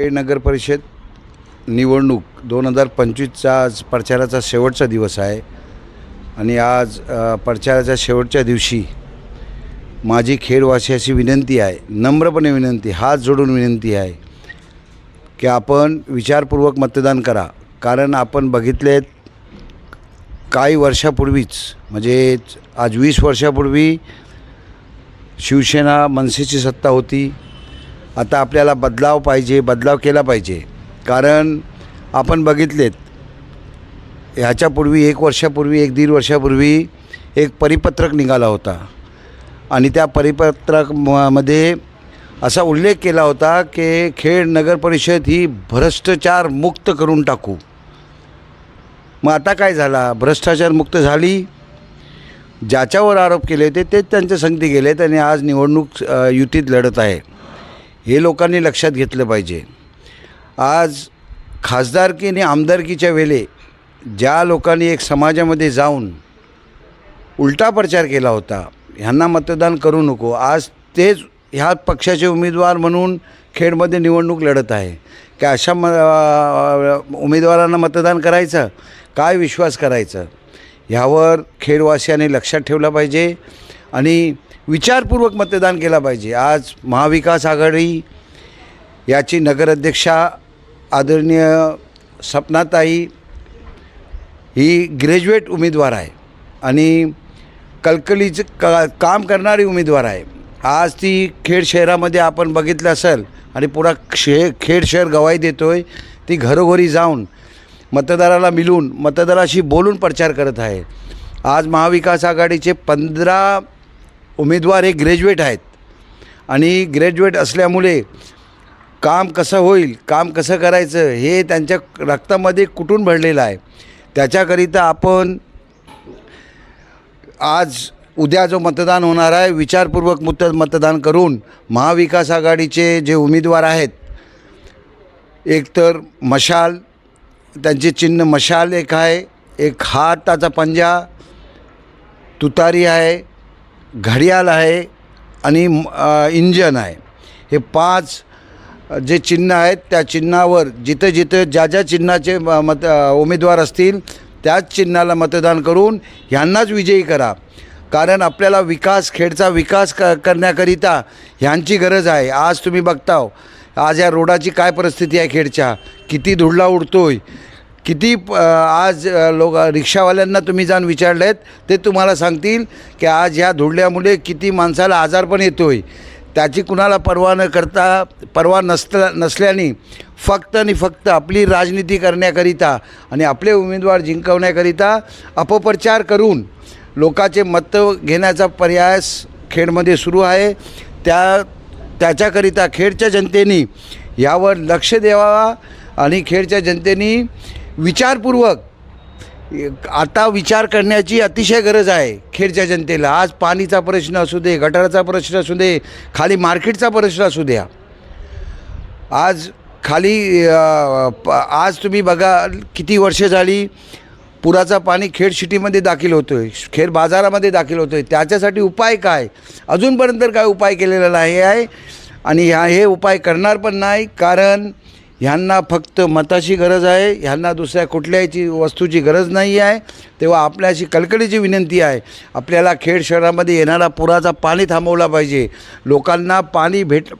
खेड नगर परिषद निवडणूक दोन हजार पंचवीसचा आज प्रचाराचा शेवटचा दिवस आहे. आणि आज प्रचाराच्या शेवटच्या दिवशी माझी खेडवासी अशी विनंती आहे नम्रपणे विनंती हात जोडून विनंती आहे की आपण विचारपूर्वक मतदान करा. कारण आपण बघितलेत काही वर्षापूर्वीच म्हणजे आज वीस वर्षापूर्वी शिवसेना मनसेची सत्ता होती. आता आपल्याला बदलाव पाहिजे बदलाव केला पाहिजे. कारण आपण बघितलेत ह्याच्यापूर्वी एक वर्षापूर्वी एक दीड वर्षापूर्वी एक परिपत्रक निघाला होता. आणि त्या परिपत्रकमध्ये असा उल्लेख केला होता की खेड नगर परिषद ही भ्रष्टाचार मुक्त करून टाकू. मग आता काय झाला? भ्रष्टाचार मुक्त झाली. ज्याच्यावर आरोप केले होते तेच त्यांच्या संगती गेलेत आणि आज निवडणूक युतीत लढत आहे. हे लोकांनी लक्षात घेतलं पाहिजे. आज खासदारकी आणि आमदारकीच्या वेळे ज्या लोकांनी एक समाजामध्ये जाऊन उलटा प्रचार केला होता ह्यांना मतदान करू नको. आज तेच ह्या पक्षाचे उमेदवार म्हणून खेडमध्ये निवडणूक लढत आहे. की अशा म उमेदवारांना मतदान करायचं? काय विश्वास करायचा? ह्यावर खेडवासियांनी लक्षात ठेवलं पाहिजे. आणि विचारपूर्वक मतदान केला पाहिजे. आज महाविकास आघाडी याची नगराध्यक्षा आदरणीय सपनाताई ही ग्रॅज्युएट उमेदवार आहे आणि कलकलीचं का काम करणारी उमेदवार आहे. आज ती खेड शहरामध्ये आपण बघितलं असेल आणि पुरा शे खेड शहर गवाही देतो आहे ती घरोघरी जाऊन मतदाराला मिळून मतदाराशी बोलून प्रचार करत आहे. आज महाविकास आघाडीचे पंधरा उमेदवार हे ग्रॅज्युएट आहेत. आणि ग्रॅज्युएट असल्यामुळे काम कसं होईल काम कसं करायचं हे त्यांच्या रक्तामध्ये कुठून भरलेलं आहे त्याच्याकरिता आपण आज उद्या जो मतदान होणार आहे विचारपूर्वक मत मतदान करून महाविकास आघाडीचे जे उमेदवार आहेत एक तर मशाल त्यांचे चिन्ह मशाल एक आहे एक हाताचा पंजा तुतारी आहे घडियाळ आहे आणि इंजन आहे. हे पाच जे चिन्ह आहेत त्या चिन्हावर जिथं जिथं ज्या ज्या चिन्हाचे म- मत उमेदवार असतील त्याच चिन्हाला मतदान करून ह्यांनाच विजयी करा. कारण आपल्याला विकास खेडचा विकास क करण्याकरिता ह्यांची गरज आहे. आज तुम्ही बघताव आज या रोडाची काय परिस्थिती आहे खेडच्या? किती धुडला उडतोय? किती प- आज लोक रिक्षावाल्यांना तुम्ही जाऊन विचारलेत ते तुम्हाला सांगतील की आज ह्या धुडल्यामुळे किती माणसाला आजार पण येतो आहे त्याची कुणाला पर्वा न करता पर्वा नसल्या नसल्याने फक्त आणि फक्त आपली राजनीती करण्याकरिता आणि आपले उमेदवार जिंकवण्याकरिता अपप्रचार करून लोकाचे मतं घेण्याचा प्रयास खेडमध्ये सुरू आहे. त्या त्याच्याकरिता खेडच्या जनतेने यावर लक्ष द्यावा आणि खेडच्या जनतेने विचारपूर्वक. आता विचार करण्याची अतिशय गरज आहे खेडच्या जनतेला. आज पाणीचा प्रश्न असू दे गटाराचा प्रश्न असू दे खाली मार्केटचा प्रश्न असू द्या. आज खाली प- आज तुम्ही बघा किती वर्ष झाली पुराचा पाणी खेड सिटीमध्ये दाखल होतो आहे खेड बाजारामध्ये दाखल होतो आहे त्याच्यासाठी उपाय काय? अजूनपर्यंत काय उपाय केलेला नाही आहे आणि ह्या हे उपाय करणार पण नाही. कारण ह्यांना फक्त मताची गरज आहे ह्यांना दुसऱ्या कुठल्याची वस्तूची गरज नाही आहे तेव्हा आपल्या अशी कलकलीची विनंती आहे. आपल्याला खेड शहरामध्ये येणारा पुराचा पाणी थांबवला पाहिजे. लोकांना पाणी भेट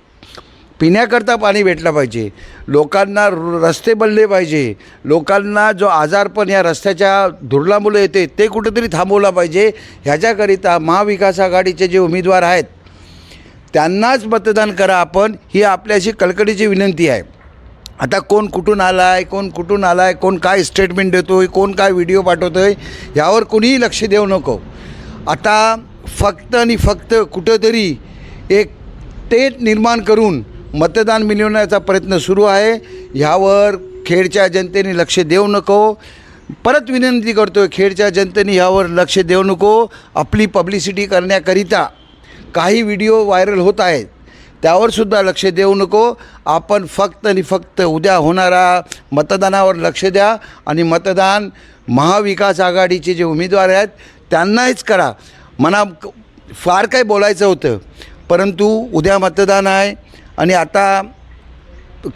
पिण्याकरता पाणी भेटलं पाहिजे. लोकांना रस्ते बनले पाहिजे. लोकांना जो आजारपण या रस्त्याच्या धुरलामुळे येते ते कुठेतरी थांबवला पाहिजे. ह्याच्याकरिता महाविकास आघाडीचे जे उमेदवार आहेत त्यांनाच मतदान करा आपण ही आपल्याशी कलकडीची विनंती आहे. आता कोण कुठून आला आहे कोण कुठून आला आहे कोण काय स्टेटमेंट देतो आहे कोण काय व्हिडिओ पाठवतो आहे यावर कोणीही लक्ष देऊ नको. आता फक्त आणि फक्त कुठंतरी एक टेट निर्माण करून मतदान मिळवण्याचा प्रयत्न सुरू आहे. ह्यावर खेडच्या जनतेने लक्ष देऊ नको. परत विनंती करतो आहे खेडच्या जनतेने ह्यावर लक्ष देऊ नको. आपली पब्लिसिटी करण्याकरिता काही व्हिडिओ व्हायरल होत आहेत. त्यावरसुद्धा लक्ष देऊ नको. आपण फक्त आणि फक्त उद्या होणारा मतदानावर लक्ष द्या आणि मतदान महाविकास आघाडीचे जे उमेदवार आहेत त्यांनाच करा. मना फार काही बोलायचं होतं परंतु उद्या मतदान आहे आणि आता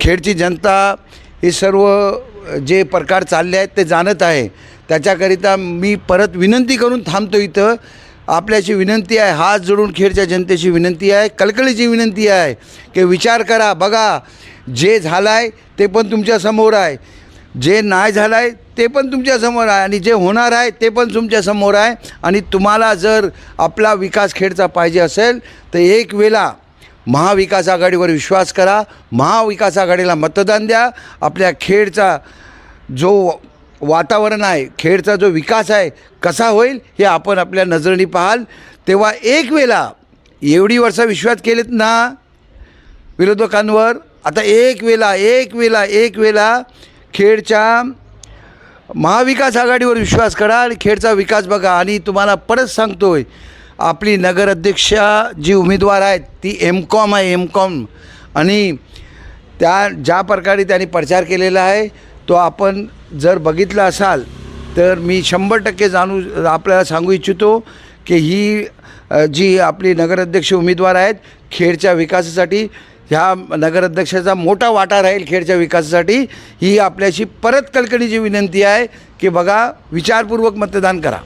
खेडची जनता हे सर्व जे प्रकार चालले आहेत ते जाणत आहे. त्याच्याकरिता मी परत विनंती करून थांबतो इथं. आपल्याची विनंती आहे हात जोडून खेडच्या जनतेची विनंती आहे कलकलीची विनंती आहे की विचार करा बघा जे झालं आहे ते पण तुमच्यासमोर आहे. जे नाही झालं आहे ते पण तुमच्यासमोर आहे आणि जे होणार आहे ते पण तुमच्यासमोर आहे आणि तुम्हाला जर आपला विकास खेडचा पाहिजे असेल तर एक वेळा महाविकास आघाडीवर विश्वास करा महाविकास आघाडीला मतदान द्या आपल्या खेडचा जो वातावरण आहे खेडचा जो विकास आहे कसा होईल हे आपण आपल्या नजरेने पाहाल. तेव्हा एक वेळा एवढी वर्ष विश्वास केलेत ना विरोधकांवर? आता एक वेळा एक वेळा एक वेळा खेडच्या महाविकास आघाडीवर विश्वास करा आणि खेडचा विकास बघा. आणि तुम्हाला परत सांगतोय आपली नगराध्यक्षा जी उमेदवार आहेत ती एम कॉम आहे एम कॉम आणि त्या ज्या प्रकारे त्यांनी प्रचार केलेला आहे तो आपण जर बघितलं असाल तर मी शंभर टक्के जाणू आपल्याला सांगू इच्छितो की ही जी आपली नगराध्यक्ष उमेदवार आहेत खेडच्या विकासासाठी ह्या नगराध्यक्षाचा मोठा वाटा राहील खेडच्या विकासासाठी ही आपल्याशी परत कळकळीची विनंती आहे की बघा विचारपूर्वक मतदान करा.